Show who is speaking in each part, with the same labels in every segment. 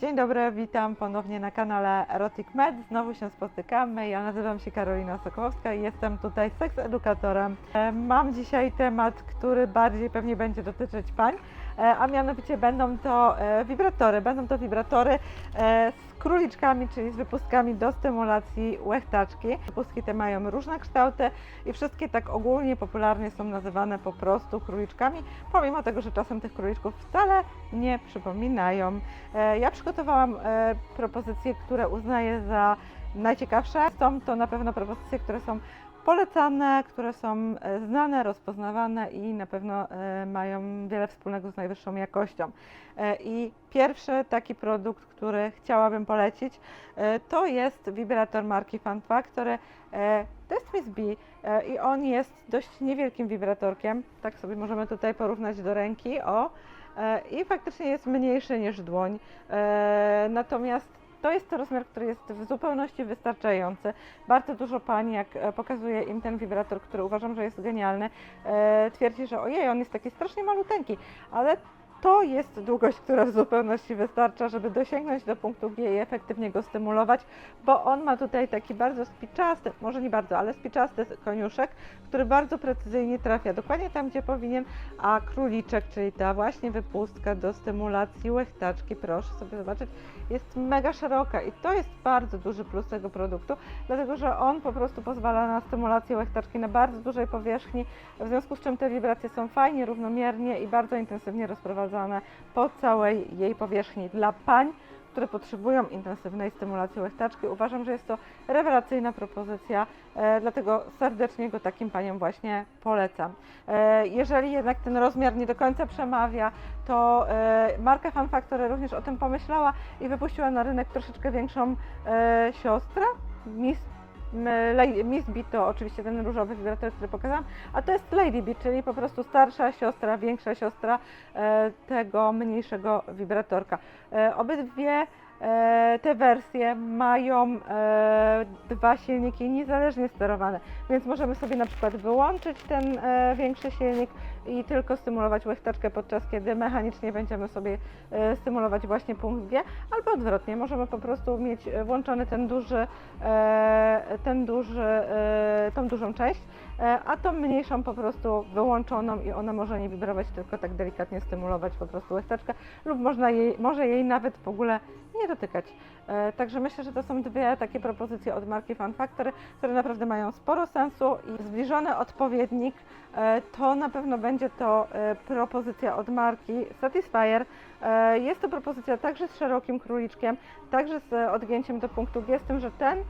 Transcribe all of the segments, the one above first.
Speaker 1: Dzień dobry, witam ponownie na kanale Erotic Med. Znowu się spotykamy. Ja nazywam się Karolina Sokołowska i jestem tutaj seks edukatorem. E, Mam dzisiaj temat, który bardziej pewnie będzie dotyczyć pań, a mianowicie będą to e, wibratory. Będą to wibratory e, z króliczkami, czyli z wypustkami do stymulacji łechtaczki. Wypustki te mają różne kształty i wszystkie tak ogólnie popularnie są nazywane po prostu króliczkami, pomimo tego, że czasem tych króliczków wcale nie przypominają. E, Ja przygotowałam e, propozycje, które uznaję za najciekawsze. Są to na pewno propozycje, które są polecane, które są e, znane, rozpoznawane i na pewno e, mają wiele wspólnego z najwyższą jakością. E, I pierwszy taki produkt, który chciałabym polecić, to jest wibrator marki Fanfa, który e, to jest Miss B i on jest dość niewielkim wibratorkiem. Tak sobie możemy tutaj porównać do ręki. O, i faktycznie jest mniejszy niż dłoń. Natomiast to jest to rozmiar, który jest w zupełności wystarczający. Bardzo dużo pań, jak e, pokazuje im ten wibrator, który uważam, że jest genialny, e, twierdzi, że ojej, on jest taki strasznie maluteńki, ale to jest długość, która w zupełności wystarcza, żeby dosięgnąć do punktu G i efektywnie go stymulować, bo on ma tutaj taki bardzo spiczasty, może nie bardzo, ale spiczasty koniuszek, który bardzo precyzyjnie trafia dokładnie tam, gdzie powinien, a króliczek, czyli ta właśnie wypustka do stymulacji łechtaczki, proszę sobie zobaczyć, jest mega szeroka i to jest bardzo duży plus tego produktu, dlatego że on po prostu pozwala na stymulację łechtaczki na bardzo dużej powierzchni, w związku z czym te wibracje są fajnie, równomiernie i bardzo intensywnie po całej jej powierzchni. Dla pań, które potrzebują intensywnej stymulacji łechtaczki, uważam, że jest to rewelacyjna propozycja, e, dlatego serdecznie go takim paniom właśnie polecam. E, jeżeli jednak ten rozmiar nie do końca przemawia, to e, marka Fan Factory również o tym pomyślała i wypuściła na rynek troszeczkę większą siostrę, Miss Miss B to oczywiście ten różowy wibrator, który pokazałam, a to jest Lady B, czyli po prostu starsza siostra, większa siostra e, tego mniejszego wibratorka. E, obydwie te wersje mają e, dwa silniki niezależnie sterowane, więc możemy sobie na przykład wyłączyć ten e, większy silnik i tylko stymulować łechtaczkę, podczas kiedy mechanicznie będziemy sobie e, stymulować właśnie punkt G, albo odwrotnie, możemy po prostu mieć e, włączony ten duży, e, ten duży, e, tą dużą część, e, a tą mniejszą po prostu wyłączoną i ona może nie wibrować, tylko tak delikatnie stymulować po prostu łechtaczkę lub można jej, może jej nawet w ogóle nie dotykać. E, Także myślę, że to są dwie takie propozycje od marki Fan Factory, które naprawdę mają sporo sensu i zbliżony odpowiednik e, to na pewno będzie to e, propozycja od marki Satisfyer. E, Jest to propozycja także z szerokim króliczkiem, także z e, odgięciem do punktu G, z tym, że ten e,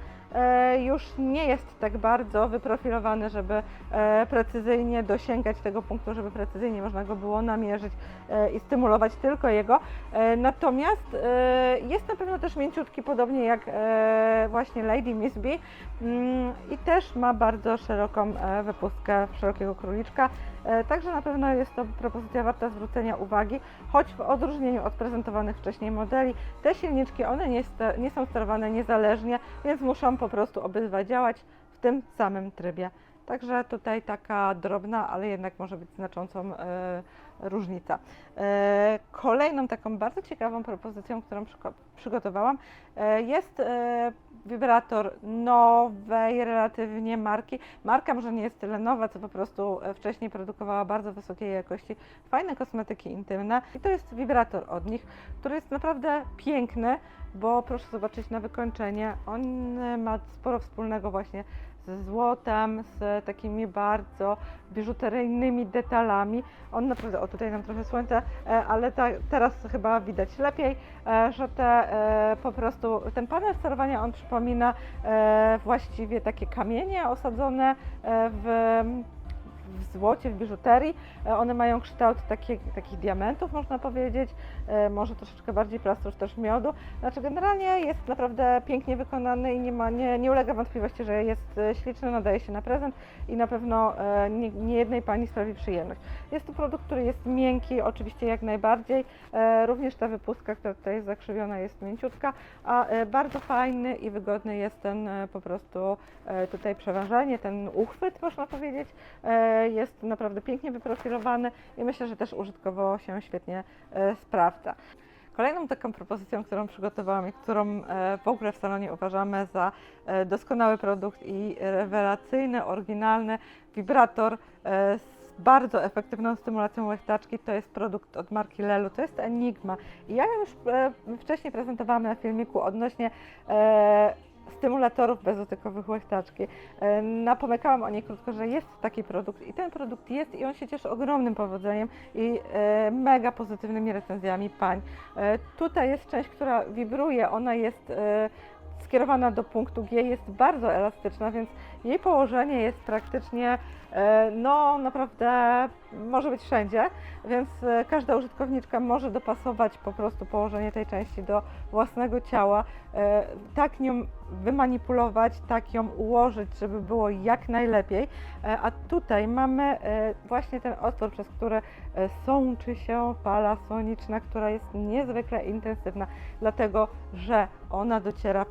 Speaker 1: już nie jest tak bardzo wyprofilowany, żeby e, precyzyjnie dosięgać tego punktu, żeby precyzyjnie można go było namierzyć e, i stymulować tylko jego. E, Natomiast e, jest na pewno też mięciutki, podobnie jak e, właśnie Lady Miss B Mm, i też ma bardzo szeroką e, wypustkę szerokiego króliczka. E, Także na pewno jest to propozycja warta zwrócenia uwagi, choć w odróżnieniu od prezentowanych wcześniej modeli, te silniczki one nie, nie są sterowane niezależnie, więc muszą po prostu obydwa działać w tym samym trybie. Także tutaj taka drobna, ale jednak może być znaczącą e, różnica. E, kolejną taką bardzo ciekawą propozycją, którą przygo- przygotowałam, e, jest e, wibrator nowej relatywnie marki. Marka może nie jest tyle nowa, co po prostu wcześniej produkowała bardzo wysokiej jakości fajne kosmetyki intymne. I to jest wibrator od nich, który jest naprawdę piękny, bo proszę zobaczyć na wykończenie. On ma sporo wspólnego właśnie ze złotem, z takimi bardzo biżuteryjnymi detalami. On naprawdę, tutaj nam trochę słońca, e, ale ta, teraz chyba widać lepiej, e, że te e, po prostu, ten panel sterowania on przypomina właściwie takie kamienie osadzone w w złocie, w biżuterii. E, One mają kształt takich diamentów, można powiedzieć, e, może troszeczkę bardziej plastu, czy też miodu. Znaczy generalnie jest naprawdę pięknie wykonany i nie, ma, nie, nie ulega wątpliwości, że jest e, śliczny, nadaje się na prezent i na pewno nie, nie jednej Pani sprawi przyjemność. Jest to produkt, który jest miękki, oczywiście jak najbardziej. Również ta wypustka, która tutaj jest zakrzywiona, jest mięciutka, a bardzo fajny i wygodny jest ten po prostu tutaj przeważenie, ten uchwyt, można powiedzieć. Jest naprawdę pięknie wyprofilowany i myślę, że też użytkowo się świetnie e, sprawdza. Kolejną taką propozycją, którą przygotowałam i którą e, w ogóle w salonie uważamy za e, doskonały produkt i rewelacyjny, oryginalny wibrator z bardzo efektywną stymulacją łechtaczki, to jest produkt od marki Lelu, to jest Enigma. I ja już wcześniej prezentowałam na filmiku odnośnie stymulatorów bezotykowych łechtaczki. E, Napomykałam o niej krótko, że jest taki produkt i ten produkt jest i on się cieszy ogromnym powodzeniem i e, mega pozytywnymi recenzjami pań. E, Tutaj jest część, która wibruje, ona jest skierowana do punktu G, jest bardzo elastyczna, więc jej położenie jest praktycznie, e, no naprawdę może być wszędzie, więc e, każda użytkowniczka może dopasować po prostu położenie tej części do własnego ciała, e, tak nią wymanipulować, tak ją ułożyć, żeby było jak najlepiej. A tutaj mamy właśnie ten otwór, przez który sączy się fala soniczna, która jest niezwykle intensywna, dlatego że ona dociera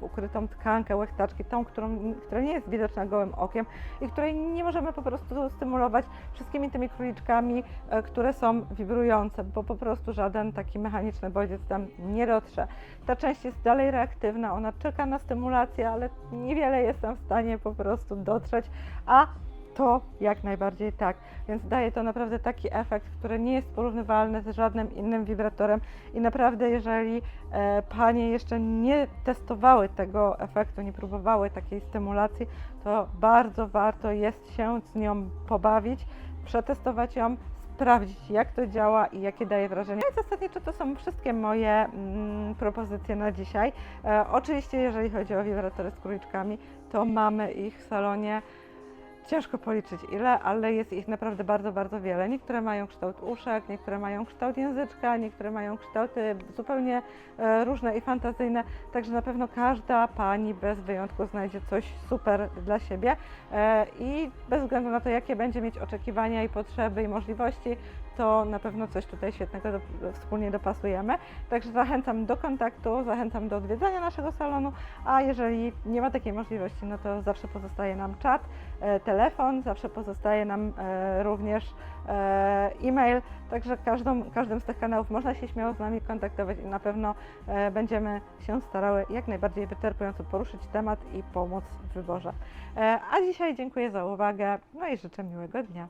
Speaker 1: ukrytą tkankę łechtaczki, tą, którą, która nie jest widoczna gołym okiem i której nie możemy po prostu stymulować wszystkimi tymi króliczkami, e, które są wibrujące, bo po prostu żaden taki mechaniczny bodziec tam nie dotrze. Ta część jest dalej reaktywna, ona czeka na stymulację, ale niewiele jestem w stanie po prostu dotrzeć, a to jak najbardziej tak. Więc daje to naprawdę taki efekt, który nie jest porównywalny z żadnym innym wibratorem. I naprawdę, jeżeli e, panie jeszcze nie testowały tego efektu, nie próbowały takiej stymulacji, to bardzo warto jest się z nią pobawić, przetestować ją, sprawdzić jak to działa i jakie daje wrażenie. No i zasadniczo to są wszystkie moje mm, propozycje na dzisiaj. E, oczywiście, jeżeli chodzi o wibratory z króliczkami, to mamy ich w salonie. Ciężko policzyć ile, ale jest ich naprawdę bardzo, bardzo wiele. Niektóre mają kształt uszek, niektóre mają kształt języczka, niektóre mają kształty zupełnie e, różne i fantazyjne. Także na pewno każda pani bez wyjątku znajdzie coś super dla siebie e, i bez względu na to, jakie będzie mieć oczekiwania i potrzeby i możliwości, to na pewno coś tutaj świetnego do, wspólnie dopasujemy. Także zachęcam do kontaktu, zachęcam do odwiedzania naszego salonu, a jeżeli nie ma takiej możliwości, no to zawsze pozostaje nam czat, e, telefon, zawsze pozostaje nam e, również e, e-mail, także każdą, każdym z tych kanałów można się śmiało z nami kontaktować i na pewno będziemy się starały jak najbardziej wyczerpująco poruszyć temat i pomóc w wyborze. A dzisiaj dziękuję za uwagę, no i życzę miłego dnia.